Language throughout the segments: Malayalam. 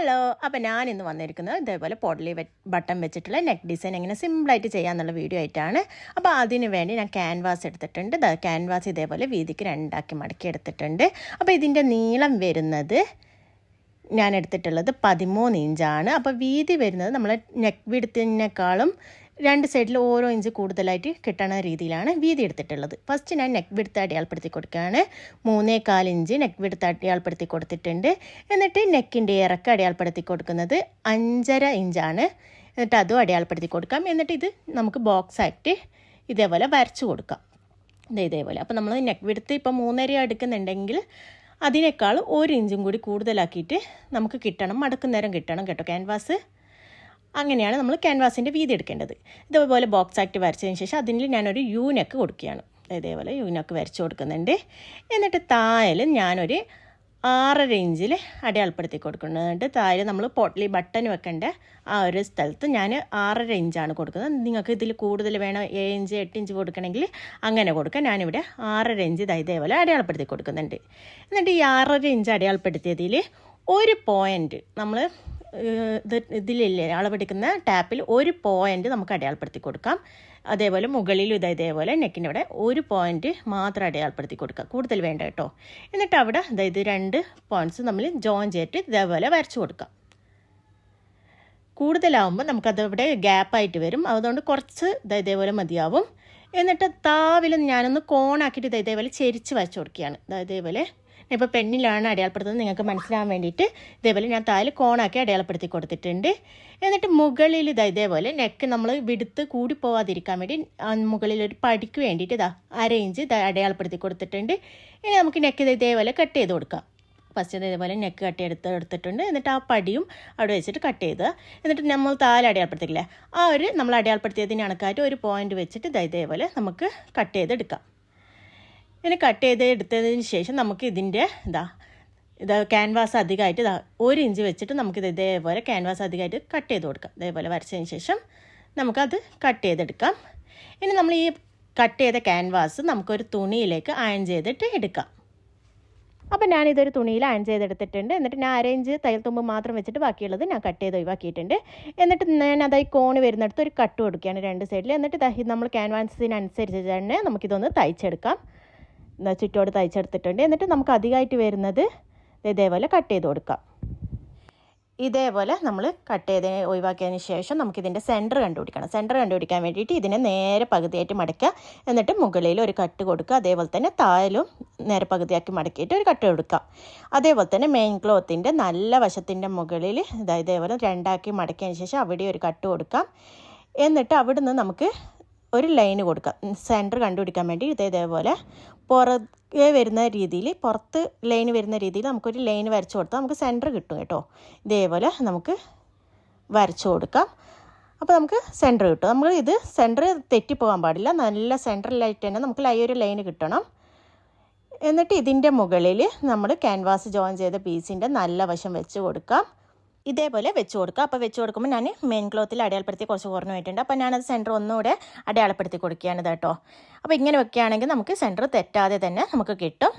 ഹലോ അപ്പോൾ ഞാൻ ഇന്ന് വന്നിരിക്കുന്നത് ഇതേപോലെ പോഡലി ബട്ടൺ വെച്ചിട്ടുള്ള നെക്ക് ഡിസൈൻ എങ്ങനെ സിമ്പിളായിട്ട് ചെയ്യാമെന്നുള്ള വീഡിയോ ആയിട്ടാണ്. അപ്പോൾ അതിന് വേണ്ടി ഞാൻ ക്യാൻവാസ് എടുത്തിട്ടുണ്ട്. ക്യാൻവാസ് ഇതേപോലെ വീതിക്ക് രണ്ടാക്കി മടക്കി എടുത്തിട്ടുണ്ട്. അപ്പോൾ ഇതിന്റെ നീളം വരുന്നത് ഞാൻ എടുത്തിട്ടുള്ളത് പതിമൂന്ന് ഇഞ്ചാണ്. അപ്പോൾ വീതി വരുന്നത് നമ്മൾ നെക്ക് വിടുത്തിനേക്കാളും രണ്ട് സൈഡിൽ ഓരോ ഇഞ്ച് കൂടുതലായിട്ട് കിട്ടണ രീതിയിലാണ് വീതി എടുത്തിട്ടുള്ളത്. ഫസ്റ്റ് ഞാൻ നെക്ക് വിടുത്ത് അടയാളപ്പെടുത്തി കൊടുക്കുകയാണ്. മൂന്നേ ഇഞ്ച് നെക്ക് വിടുത്ത് അടയാളപ്പെടുത്തി കൊടുത്തിട്ടുണ്ട്. എന്നിട്ട് നെക്കിന്റെ ഇറക്കം അടയാളപ്പെടുത്തി കൊടുക്കുന്നത് അഞ്ചര ഇഞ്ചാണ് എന്നിട്ട് അതും അടയാളപ്പെടുത്തി കൊടുക്കാം. എന്നിട്ട് ഇത് നമുക്ക് ബോക്സ് ആയിട്ട് ഇതേപോലെ വരച്ചു കൊടുക്കാം. ഇതേ ഇതേപോലെ. അപ്പോൾ നമ്മൾ നെക്ക് വിടുത്ത് ഇപ്പോൾ മൂന്നര എടുക്കുന്നുണ്ടെങ്കിൽ അതിനേക്കാൾ ഒരു ഇഞ്ചും കൂടി കൂടുതലാക്കിയിട്ട് നമുക്ക് കിട്ടണം. മടക്കുന്നേരം കിട്ടണം കേട്ടോ ക്യാൻവാസ് അങ്ങനെയാണ് നമ്മൾ ക്യാൻവാസിന്റെ വീതി എടുക്കേണ്ടത്. ഇതേപോലെ ബോക്സ് ആക്ട് വരച്ചതിന് ശേഷം അതിൽ ഞാനൊരു യൂനക്ക് കൊടുക്കുകയാണ്. ഇതേപോലെ യൂനക്ക് വരച്ചു കൊടുക്കുന്നുണ്ട്. എന്നിട്ട് താഴെ ഞാനൊരു ആറര ഇഞ്ചിൽ അടയാളപ്പെടുത്തി കൊടുക്കുന്നുണ്ട്. താഴെ നമ്മൾ പോട്ട്ലി ബട്ടൺ വെക്കേണ്ട ആ ഒരു സ്ഥലത്ത് ഞാൻ ആറര ഇഞ്ചാണ് കൊടുക്കുന്നത്. നിങ്ങൾക്ക് ഇതിൽ കൂടുതൽ വേണം ഏഴ് ഇഞ്ച് എട്ട് ഇഞ്ച് കൊടുക്കണമെങ്കിൽ അങ്ങനെ കൊടുക്കാം. ഞാനിവിടെ ആറര ഇഞ്ച് ഇതാ ഇതേപോലെ അടയാളപ്പെടുത്തി കൊടുക്കുന്നുണ്ട്. എന്നിട്ട് ഈ ആറര ഇഞ്ച് അടയാളപ്പെടുത്തിയതിൽ ഒരു പോയിന്റ് നമ്മൾ ഇതിലില്ലേ അളവെടുക്കുന്ന ടാപ്പിൽ ഒരു പോയിന്റ് നമുക്ക് അടയാളപ്പെടുത്തി കൊടുക്കാം. അതേപോലെ മുകളിലും ഇത് ഇതേപോലെ നെക്കിന്റെ അവിടെ ഒരു പോയിന്റ് മാത്രം അടയാളപ്പെടുത്തി കൊടുക്കുക. കൂടുതൽ വേണ്ട കേട്ടോ. എന്നിട്ട് അവിടെ അതായത് രണ്ട് പോയിന്റ്സ് നമ്മൾ ജോയിൻ ചെയ്തിട്ട് ഇതേപോലെ വരച്ചു കൊടുക്കാം കൂടുതലാവുമ്പോൾ നമുക്കതവിടെ ഗ്യാപ്പായിട്ട് വരും. അതുകൊണ്ട് കുറച്ച് ഇത് ഇതേപോലെ മതിയാവും. എന്നിട്ട് താവിൽ ഞാനൊന്ന് കോണാക്കിയിട്ട് ഇത് ഇതേപോലെ ചെരിച്ച് വരച്ചു കൊടുക്കുകയാണ്. ഇതേപോലെ ഇപ്പോൾ പെണ്ണിലാണ് അടയാളപ്പെടുത്തുന്നത് നിങ്ങൾക്ക് മനസ്സിലാവാൻ വേണ്ടിയിട്ട് ഇതേപോലെ ഞാൻ താൽ കോണാക്കി അടയാളപ്പെടുത്തി കൊടുത്തിട്ടുണ്ട്. എന്നിട്ട് മുകളിൽ ഇതാ ഇതേപോലെ നെക്ക് നമ്മൾ വിടുത്ത് കൂടി പോവാതിരിക്കാൻ വേണ്ടി മുകളിൽ ഒരു പടിക്ക് വേണ്ടിയിട്ട് ഇതാ അരയിഞ്ച് ഇതാ അടയാളപ്പെടുത്തി കൊടുത്തിട്ടുണ്ട്. ഇനി നമുക്ക് നെക്ക് ഇത് ഇതേപോലെ കട്ട് ചെയ്ത് കൊടുക്കാം. ഫസ്റ്റ് ഇതേപോലെ നെക്ക് കട്ട് എടുത്ത് എടുത്തിട്ടുണ്ട്. എന്നിട്ട് ആ പടിയും അവിടെ വെച്ചിട്ട് കട്ട് ചെയ്ത് എന്നിട്ട് നമ്മൾ താൽ അടയാളപ്പെടുത്തിക്കില്ലേ ആ ഒരു നമ്മൾ അടയാളപ്പെടുത്തിയതിന് കണക്കായിട്ട് ഒരു പോയിന്റ് വെച്ചിട്ട് ഇതാ ഇതേപോലെ നമുക്ക് കട്ട് ചെയ്തെടുക്കാം. ഇങ്ങനെ കട്ട് ചെയ്ത് എടുത്തതിന് ശേഷം നമുക്ക് ഇതിന്റെ ഇതാ ഇത് ക്യാൻവാസ് അധികമായിട്ട് ഇതാ ഒരു ഇഞ്ച് വെച്ചിട്ട് നമുക്കിത് ഇതേപോലെ ക്യാൻവാസ് അധികമായിട്ട് കട്ട് ചെയ്ത് കൊടുക്കാം. ഇതേപോലെ വരച്ചതിന് ശേഷം നമുക്കത് കട്ട് ചെയ്തെടുക്കാം. ഇനി നമ്മൾ ഈ കട്ട് ചെയ്ത ക്യാൻവാസ് നമുക്കൊരു തുണിയിലേക്ക് അയൺ ചെയ്തിട്ട് എടുക്കാം. അപ്പം ഞാനിതൊരു തുണിയിൽ അയൺ ചെയ്തെടുത്തിട്ടുണ്ട്. എന്നിട്ട് ഞാൻ അരയിഞ്ച് തയ്യൽ തുമ്പ് മാത്രം വെച്ചിട്ട് ബാക്കിയുള്ളത് ഞാൻ കട്ട് ചെയ്ത് ഒഴിവാക്കിയിട്ടുണ്ട്. എന്നിട്ട് ഞാൻ അതായി കോണ് വരുന്നിടത്ത് ഒരു കട്ട് കൊടുക്കുകയാണ് രണ്ട് സൈഡിൽ എന്നിട്ട് നമ്മൾ ക്യാൻവാസിനനുസരിച്ച് തന്നെ നമുക്കിതൊന്ന് തയ്ച്ചെടുക്കാം. ചുറ്റോട് തയ്ച്ചെടുത്തിട്ടുണ്ട്. എന്നിട്ട് നമുക്ക് അധികമായിട്ട് വരുന്നത് ഇതേപോലെ കട്ട് ചെയ്ത് കൊടുക്കാം. ഇതേപോലെ നമ്മൾ കട്ട് ചെയ്ത് ഒഴിവാക്കിയതിന് ശേഷം നമുക്കിതിന്റെ സെന്റർ കണ്ടുപിടിക്കണം. സെന്റർ കണ്ടുപിടിക്കാൻ വേണ്ടിയിട്ട് ഇതിനെ നേരെ പകുതിയായിട്ട് മടക്കുക. എന്നിട്ട് മുകളിൽ ഒരു കട്ട് കൊടുക്കുക. അതേപോലെ തന്നെ താഴലും നേരെ പകുതിയാക്കി മടക്കിയിട്ട് ഒരു കട്ട് കൊടുക്കുക. അതേപോലെ തന്നെ മെയിൻ ക്ലോത്തിന്റെ നല്ല വശത്തിന്റെ മുകളിൽ ഇതായത് ഇതേപോലെ രണ്ടാക്കി മടക്കിയതിന് ശേഷം അവിടെ ഒരു കട്ട് കൊടുക്കാം. എന്നിട്ട് അവിടുന്ന് നമുക്ക് ഒരു ലൈന് കൊടുക്കാം. സെന്റർ കണ്ടുപിടിക്കാൻ വേണ്ടി ഇതേ ഇതേപോലെ പുറകെ വരുന്ന രീതിയിൽ പുറത്ത് ലൈൻ വരുന്ന രീതിയിൽ നമുക്കൊരു ലൈൻ വരച്ചു കൊടുത്താൽ നമുക്ക് സെന്റർ കിട്ടും കേട്ടോ. ഇതേപോലെ നമുക്ക് വരച്ചു കൊടുക്കാം. അപ്പോൾ നമുക്ക് സെന്റർ കിട്ടും. നമ്മൾ ഇത് സെന്റർ തെറ്റിപ്പോകാൻ പാടില്ല. നല്ല സെന്ററിലായിട്ട് തന്നെ നമുക്ക് ലൈ ഒരു ലൈന് കിട്ടണം. എന്നിട്ട് ഇതിന്റെ മുകളിൽ നമ്മൾ ക്യാൻവാസ് ജോയിൻ ചെയ്ത പീസിന്റെ നല്ല വശം വെച്ച് കൊടുക്കാം. ഇതേപോലെ വെച്ച് കൊടുക്കുക. അപ്പോൾ വെച്ച് കൊടുക്കുമ്പോൾ ഞാൻ മെയിൻ ക്ലോത്തിൽ അടയാളപ്പെടുത്തി കുറച്ച് കുറഞ്ഞു പോയിട്ടുണ്ട് അപ്പോൾ ഞാനത് സെന്റർ ഒന്നുകൂടെ അടയാളപ്പെടുത്തി കൊടുക്കുകയാണ് കേട്ടോ. അപ്പോൾ ഇങ്ങനെ വെക്കുകയാണെങ്കിൽ നമുക്ക് സെന്റർ തെറ്റാതെ തന്നെ നമുക്ക് കിട്ടും.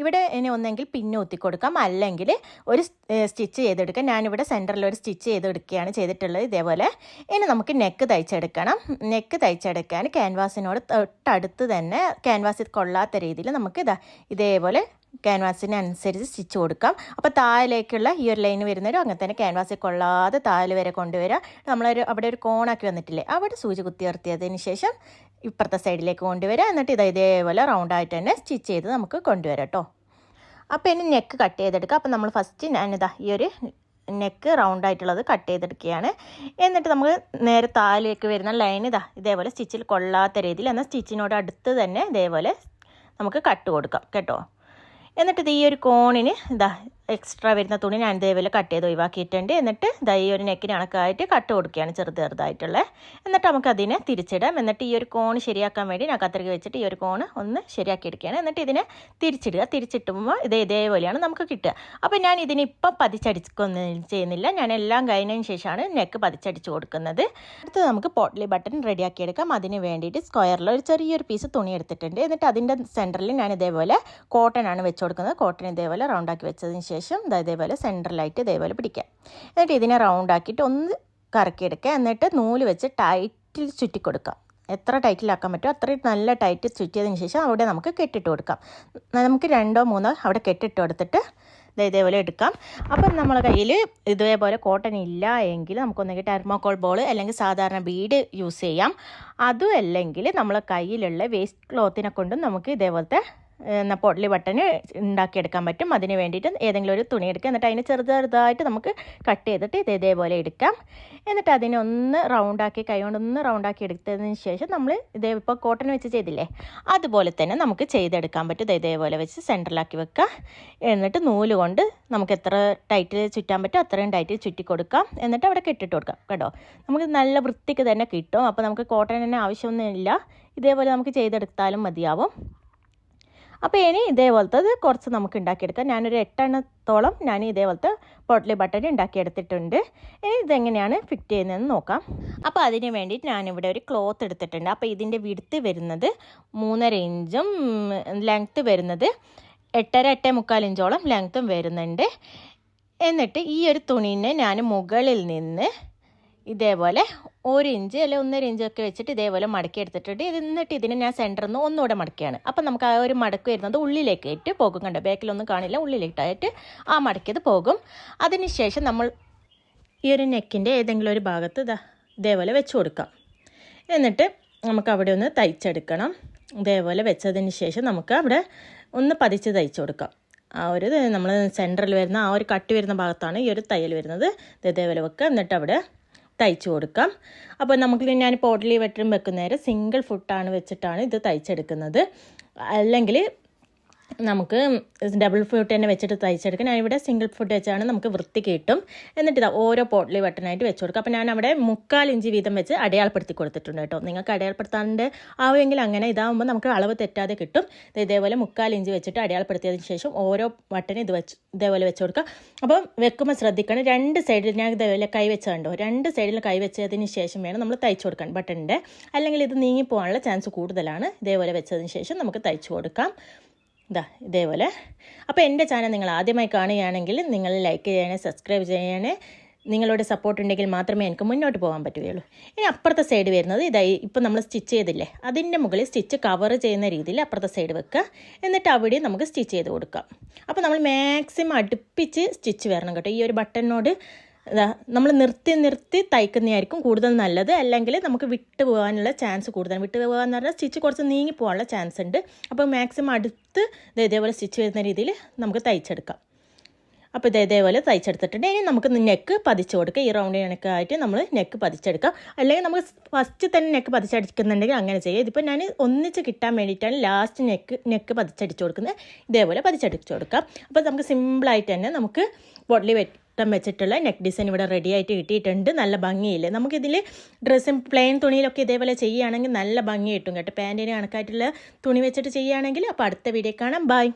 ഇവിടെ ഇനി ഒന്നെങ്കിൽ പിന്നെ കൊടുക്കാം. അല്ലെങ്കിൽ ഒരു സ്റ്റിച്ച് ചെയ്തെടുക്കാം ഞാനിവിടെ സെന്ററിൽ ഒരു സ്റ്റിച്ച് ചെയ്തെടുക്കുകയാണ് ചെയ്തിട്ടുള്ളത് ഇതേപോലെ. ഇനി നമുക്ക് നെക്ക് തയ്ച്ചെടുക്കണം. നെക്ക് തയ്ച്ചെടുക്കാൻ ക്യാൻവാസിനോട് തൊട്ടടുത്ത് തന്നെ ക്യാൻവാസിൽ കൊള്ളാത്ത രീതിയിൽ നമുക്ക് ഇതാ ഇതേപോലെ ക്യാൻവാസിനനുസരിച്ച് സ്റ്റിച്ച് കൊടുക്കാം. അപ്പോൾ താഴേക്കുള്ള ഈ ഒരു ലൈൻ വരുന്നവരും അങ്ങനെ തന്നെ ക്യാൻവാസിൽ കൊള്ളാതെ താഴെ വരെ കൊണ്ടുവരിക. നമ്മളൊരു അവിടെ ഒരു കോണാക്കി വന്നിട്ടില്ലേ അവിടെ സൂചി കുത്തി നിർത്തിയതിന് ശേഷം ഇപ്പുറത്തെ സൈഡിലേക്ക് കൊണ്ടുവരിക. എന്നിട്ട് ഇത് ഇതേപോലെ റൗണ്ടായിട്ട് തന്നെ സ്റ്റിച്ച് ചെയ്ത് നമുക്ക് കൊണ്ടുവരാം കേട്ടോ. അപ്പോൾ ഇനി നെക്ക് കട്ട് ചെയ്തെടുക്കുക അപ്പോൾ നമ്മൾ ഫസ്റ്റ് ഞാനിതാ ഈ ഒരു നെക്ക് റൗണ്ട് ആയിട്ടുള്ളത് കട്ട് ചെയ്തെടുക്കുകയാണ്. എന്നിട്ട് നമുക്ക് നേരെ താലിലേക്ക് വരുന്ന ലൈൻ ഇതാ ഇതേപോലെ സ്റ്റിച്ചിൽ കൊള്ളാത്ത രീതിയിൽ എന്നാൽ സ്റ്റിച്ചിനോട് അടുത്ത് തന്നെ ഇതേപോലെ നമുക്ക് കട്ട് കൊടുക്കാം കേട്ടോ. എന്നിട്ട് ഇത് ഈ ഒരു കോണിന് ഇതാ എക്സ്ട്രാ വരുന്ന തുണി ഞാൻ ഇതേപോലെ കട്ട് ചെയ്ത് ഒഴിവാക്കിയിട്ടുണ്ട്. എന്നിട്ട് ദൈ ഒരു നെക്കിന് കണക്കായിട്ട് കട്ട് കൊടുക്കുകയാണ് ചെറുത് ചെറുതായിട്ടുള്ളത് എന്നിട്ട് നമുക്ക് അതിനെ തിരിച്ചിടാം. എന്നിട്ട് ഈ ഒരു കോൺ ശരിയാക്കാൻ വേണ്ടി ഞാൻ കത്തിരിക്ക് വെച്ചിട്ട് ഈ ഒരു കോണ് ഒന്ന് ശരിയാക്കി എടുക്കുകയാണ്. എന്നിട്ട് ഇതിനെ തിരിച്ചിടുക. തിരിച്ചിട്ടുമ്പോൾ ഇത് ഇതേപോലെയാണ് നമുക്ക് കിട്ടുക. അപ്പോൾ ഞാൻ ഇതിന് ഇപ്പം പതിച്ചടിക്കൊന്നും ചെയ്യുന്നില്ല. ഞാൻ എല്ലാം കഴിഞ്ഞതിന് ശേഷമാണ് നെക്ക് പതിച്ചടിച്ച് കൊടുക്കുന്നത്. അടുത്ത് നമുക്ക് പോട്ട്ലി ബട്ടൺ റെഡിയാക്കി എടുക്കാം. അതിന് വേണ്ടിയിട്ട് സ്ക്വയറിൽ ഒരു ചെറിയൊരു പീസ് തുണി എടുത്തിട്ടുണ്ട്. എന്നിട്ട് അതിന്റെ സെന്ററിൽ ഞാൻ ഇതേപോലെ കോട്ടൺ ആണ് വെച്ച് കൊടുക്കുന്നത്. കോട്ടൺ ഇതേപോലെ റൗണ്ടാക്കി വെച്ചതിന് ശേഷം ദാ ഇതേപോലെ സെന്ററിലായിട്ട് ഇതേപോലെ പിടിക്കാം. എന്നിട്ട് ഇതിനെ റൗണ്ട് ആക്കിയിട്ട് ഒന്ന് കറക്കിയെടുക്കുക. എന്നിട്ട് നൂൽ വെച്ച് ടൈറ്റിൽ ചുറ്റി കൊടുക്കാം. എത്ര ടൈറ്റിലാക്കാൻ പറ്റുമോ അത്രയും നല്ല ടൈറ്റ് ചുറ്റിയതിന് ശേഷം അവിടെ നമുക്ക് കെട്ടിട്ട് കൊടുക്കാം. നമുക്ക് രണ്ടോ മൂന്നോ അവിടെ കെട്ടിട്ട് കൊടുത്തിട്ട് ഇതേപോലെ എടുക്കാം. അപ്പം നമ്മളെ കയ്യിൽ ഇതേപോലെ കോട്ടൺ ഇല്ല എങ്കിൽ നമുക്കൊന്നെങ്കിൽ ടെർമോക്കോൾ ബോൾ അല്ലെങ്കിൽ സാധാരണ ബീഡ് യൂസ് ചെയ്യാം. അതും അല്ലെങ്കിൽ നമ്മളെ കയ്യിലുള്ള വേസ്റ്റ് ക്ലോത്തിനെ കൊണ്ടും നമുക്ക് ഇതേപോലത്തെ പൊള്ളി ബട്ടൺ ഉണ്ടാക്കിയെടുക്കാൻ പറ്റും. അതിന് വേണ്ടിയിട്ട് ഏതെങ്കിലും ഒരു തുണി എടുക്കുക. എന്നിട്ട് അതിന് ചെറുത് ചെറുതായിട്ട് നമുക്ക് കട്ട് ചെയ്തിട്ട് ഇത് ഇതേപോലെ എടുക്കാം. എന്നിട്ട് അതിനെ ഒന്ന് റൗണ്ടാക്കി കൈ കൊണ്ട് ഒന്ന് റൗണ്ടാക്കി എടുത്തതിന് ശേഷം നമ്മൾ ഇതേ ഇപ്പോൾ കോട്ടൺ വെച്ച് ചെയ്തില്ലേ അതുപോലെ തന്നെ നമുക്ക് ചെയ്തെടുക്കാൻ പറ്റും. ഇത് ഇതേപോലെ വെച്ച് സെന്ററിലാക്കി വെക്കുക. എന്നിട്ട് നൂൽ കൊണ്ട് നമുക്ക് എത്ര ടൈറ്റിൽ ചുറ്റാൻ പറ്റും അത്രയും ടൈറ്റിൽ ചുറ്റി കൊടുക്കാം. എന്നിട്ട് അവിടെ കെട്ടിട്ട് കൊടുക്കാം. കേട്ടോ നമുക്ക് നല്ല വൃത്തിക്ക് തന്നെ കിട്ടും. അപ്പോൾ നമുക്ക് കോട്ടൺ തന്നെ ആവശ്യമൊന്നുമില്ല. ഇതേപോലെ നമുക്ക് ചെയ്തെടുത്താലും മതിയാവും. അപ്പോൾ ഇനി ഇതേപോലത്തത് കുറച്ച് നമുക്ക് ഉണ്ടാക്കിയെടുക്കാം. ഞാനൊരു എട്ടെണ്ണത്തോളം ഞാൻ ഇതേപോലത്തെ പൊട്ടലി ബട്ടൺ ഉണ്ടാക്കിയെടുത്തിട്ടുണ്ട്. ഇനി ഇതെങ്ങനെയാണ് ഫിറ്റ് ചെയ്യുന്നതെന്ന് നോക്കാം. അപ്പോൾ അതിന് വേണ്ടിയിട്ട് ഞാനിവിടെ ഒരു ക്ലോത്ത് എടുത്തിട്ടുണ്ട്. അപ്പോൾ ഇതിന്റെ വിടുത്ത് വരുന്നത് മൂന്നര ഇഞ്ചും ലെങ്ത്ത് വരുന്നത് എട്ടര എട്ടേ മുക്കാൽ ഇഞ്ചോളം ലെങ്ത്തും വരുന്നുണ്ട്. എന്നിട്ട് ഈ ഒരു തുണീനെ ഞാൻ മുകളിൽ നിന്ന് ഇതേപോലെ ഒരു ഇഞ്ച് അല്ലെങ്കിൽ ഒന്നര ഇഞ്ചൊക്കെ വെച്ചിട്ട് ഇതേപോലെ മടക്കി എടുത്തിട്ടുണ്ട്. എന്നിട്ട് ഇതിന് ഞാൻ സെന്ററിൽ നിന്ന് ഒന്നുകൂടെ മടക്കിയാണ് അപ്പം നമുക്ക് ആ ഒരു മടക്ക് വരുന്നത് ഉള്ളിലേക്ക് ഇട്ട് പോകും കണ്ടോ? ബാക്കിലൊന്നും കാണില്ല. ഉള്ളിലേക്കായിട്ട് ആ മടക്കിയത് പോകും. അതിനുശേഷം നമ്മൾ ഈ ഒരു നെക്കിന്റെ ഏതെങ്കിലും ഒരു ഭാഗത്ത് ഇതാ ഇതേപോലെ വെച്ച് കൊടുക്കാം. എന്നിട്ട് നമുക്ക് അവിടെ ഒന്ന് തയ്ച്ചെടുക്കണം. ഇതേപോലെ വെച്ചതിന് ശേഷം നമുക്ക് അവിടെ ഒന്ന് പതിച്ച് തയ്ച്ചു കൊടുക്കാം. ആ ഒരു നമ്മൾ സെന്ററിൽ വരുന്ന ആ ഒരു കട്ട് വരുന്ന ഭാഗത്താണ് ഈ ഒരു തയ്യൽ വരുന്നത്. ഇത് ഇതേപോലെ വെക്കുക എന്നിട്ട് അവിടെ തയ്ച്ചു കൊടുക്കാം. അപ്പോൾ നമുക്ക് ഞാൻ പോട്ടലി വെട്ടറും വെക്കുന്നേരം സിംഗിൾ ഫുട്ടാണ് വെച്ചിട്ടാണ് ഇത് തയ്ച്ചെടുക്കുന്നത്. അല്ലെങ്കിൽ നമുക്ക് ഡബിൾ ഫുഡ് തന്നെ വെച്ചിട്ട് തയ്ച്ചെടുക്കാം ഞാൻ ഇവിടെ സിംഗിൾ ഫുഡ് വെച്ചാണ് നമുക്ക് വൃത്തി കിട്ടും. എന്നിട്ട് ഇതാ ഓരോ പോട്ടിലി വട്ടനായിട്ട് വെച്ച് കൊടുക്കും. അപ്പോൾ ഞാൻ അവിടെ മുക്കാൽ ഇഞ്ച് വീതം വെച്ച് അടയാളപ്പെടുത്തി കൊടുത്തിട്ടുണ്ട് കേട്ടോ. നിങ്ങൾക്ക് അടയാളപ്പെടുത്താണ്ട് ആവുമെങ്കിൽ അങ്ങനെ ഇതാവുമ്പോൾ നമുക്ക് അളവ് തെറ്റാതെ കിട്ടും. ഇതേപോലെ മുക്കാൽ ഇഞ്ച് വെച്ചിട്ട് അടയാളപ്പെടുത്തിയതിന് ശേഷം ഓരോ വട്ടനും ഇത് വെച്ച് ഇതേപോലെ വെച്ച് കൊടുക്കുക. അപ്പോൾ വെക്കുമ്പോൾ ശ്രദ്ധിക്കണം. രണ്ട് സൈഡിൽ ഞാൻ ഇതേപോലെ കൈ വെച്ചുണ്ടോ രണ്ട് സൈഡിൽ കൈ വെച്ചതിന് ശേഷം വേണം നമ്മൾ തയ്ച്ചു കൊടുക്കാൻ ബട്ടണിന്റെ അല്ലെങ്കിൽ ഇത് നീങ്ങി പോകാനുള്ള ചാൻസ് കൂടുതലാണ്. ഇതേപോലെ വെച്ചതിന് ശേഷം നമുക്ക് തയ്ച്ചു കൊടുക്കാം. ഇതാ ഇതേപോലെ. അപ്പോൾ എന്റെ ചാനൽ നിങ്ങൾ ആദ്യമായി കാണുകയാണെങ്കിൽ നിങ്ങൾ ലൈക്ക് ചെയ്യണേ സബ്സ്ക്രൈബ് ചെയ്യണേ. നിങ്ങളുടെ സപ്പോർട്ട് ഉണ്ടെങ്കിൽ മാത്രമേ എനിക്ക് മുന്നോട്ട് പോകാൻ പറ്റുകയുള്ളൂ. ഇനി അപ്പുറത്തെ സൈഡ് വരുന്നത് ഇതായി ഇപ്പം നമ്മൾ സ്റ്റിച്ച് ചെയ്തില്ലേ? അതിന്റെ മുകളിൽ സ്റ്റിച്ച് കവർ ചെയ്യുന്ന രീതിയിൽ അപ്പുറത്തെ സൈഡ് വെക്കുക. എന്നിട്ട് അവിടെ നമുക്ക് സ്റ്റിച്ച് ചെയ്ത് കൊടുക്കാം. അപ്പോൾ നമ്മൾ മാക്സിമം അടുപ്പിച്ച് സ്റ്റിച്ച് വരണം കേട്ടോ. ഈ ഒരു ബട്ടണിനോട് നമ്മൾ നിർത്തി നിർത്തി തയ്ക്കുന്നതായിരിക്കും കൂടുതൽ നല്ലത്. അല്ലെങ്കിൽ നമുക്ക് വിട്ട് പോകാനുള്ള ചാൻസ് കൂടുതൽ വിട്ട് പോകാന്ന് പറഞ്ഞാൽ സ്റ്റിച്ച് കുറച്ച് നീങ്ങി പോകാനുള്ള ചാൻസ് ഉണ്ട്. അപ്പോൾ മാക്സിമം അടുത്ത് ഇതേപോലെ സ്റ്റിച്ച് വരുന്ന രീതിയിൽ നമുക്ക് തയ്ച്ചെടുക്കാം. അപ്പോൾ ഇത് ഇതേപോലെ തയ്ച്ചെടുത്തിട്ടുണ്ട്. ഇനി നമുക്ക് നെക്ക് പതിച്ചു കൊടുക്കുക ഈ റൗണ്ട് കണക്കായിട്ട് നമ്മൾ നെക്ക് പതിച്ചെടുക്കാം. അല്ലെങ്കിൽ നമുക്ക് ഫസ്റ്റ് തന്നെ നെക്ക് പതിച്ചടിക്കുന്നുണ്ടെങ്കിൽ അങ്ങനെ ചെയ്യാം. ഇതിപ്പോൾ ഞാൻ ഒന്നിച്ച് കിട്ടാൻ വേണ്ടിയിട്ടാണ് ലാസ്റ്റ് നെക്ക് നെക്ക് പതിച്ചടിച്ചു കൊടുക്കുന്നത്. ഇതേപോലെ പതിച്ചടിച്ചു കൊടുക്കാം. അപ്പോൾ നമുക്ക് സിമ്പിളായിട്ട് തന്നെ നമുക്ക് ബോട്ടിൽ വെട്ടം വെച്ചിട്ടുള്ള നെക്ക് ഡിസൈൻ ഇവിടെ റെഡി ആയിട്ട് കിട്ടിയിട്ടുണ്ട്. നല്ല ഭംഗിയില്ലേ? നമുക്കിതിൽ ഡ്രസ്സും പ്ലെയിൻ തുണിയിലൊക്കെ ഇതേപോലെ ചെയ്യുകയാണെങ്കിൽ നല്ല ഭംഗി കിട്ടും കേട്ടോ. പാന്റിന് കണക്കായിട്ടുള്ള തുണി വെച്ചിട്ട് ചെയ്യുകയാണെങ്കിൽ അപ്പോൾ അടുത്ത വീഡിയോ കാണാം. ബൈ